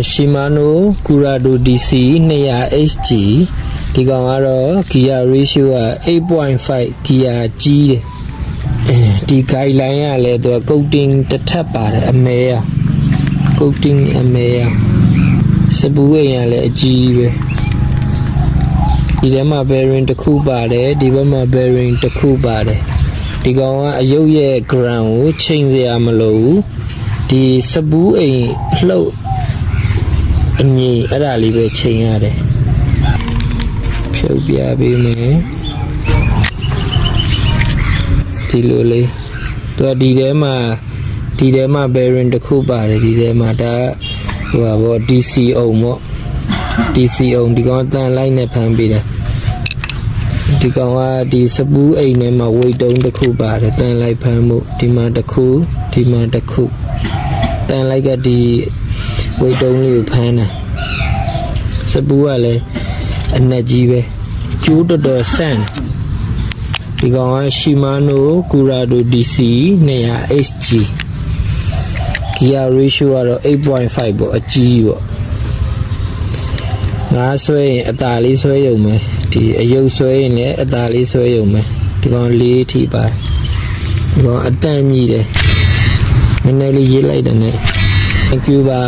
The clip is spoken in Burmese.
Shimano Curado DC 200 HG ဒီကောင်ကတော့ gear ratio က8.5 gear ကြီးတယ်အဲဒီ guideline ကလည်းသူက coating တစ်ထပ်ပါတယ်အမဲရ coating အမဲရစပူးအိမ်ကလည်းအကြီးပဲဒီထဲမှာ bearing တစ်ခုပါတယ်ဒီဘက်မှာ bearing တစ်ခုပါတယ်ဒီကောင်ကအယုတ်ရဲ့ ground ကိုချိန်စရာမလိုဘူးဒီစပူးအိမ်လှုပ် အငြိမ်အဲ့ဒါလေးပဲချိန်ရတယ်ဖြုတ်ပြပေးမယ်ဒီလိုလေးသူကဒီထဲမှာဒီထဲမှာ bearing တစ်ခုပါတယ်ဒီထဲမှာဒါဟိုပါဗော DC အောင်ဗော DC အောင်ဒီကောင်အတန်လိုက်နဲ့ဖမ်းပေးတယ်ဒီကောင်ကဒီစပူးအိမ်ထဲမှာ weight တုံးတစ်ခုပါတယ်တန်လိုက်ဖမ်းမှုဒီမှာတစ်ခုဒီမှာတစ်ခုတန်လိုက်ကဒီ weight တုံးလေးကိုဖမ်းတာစပူးကလည်းအနက်ကြီးပဲကျိုးတော်တော်ဆန့်ဒီကောင်က Shimano Curado DC 200 HG gear ratio ကတော့8.5ပေါ့အကြီးပေါ့ငါဆွဲရင်အตาလေးဆွဲရုံပဲဒီအယုတ်ဆွဲရင်လည်းအตาလေးဆွဲရုံပဲဒီကောင်လေးထိပါဒီကောင်အတန့်မြည်တယ်နည်းနည်းလေးရေးလိုက်တယ်နဲ့ thank you ပါ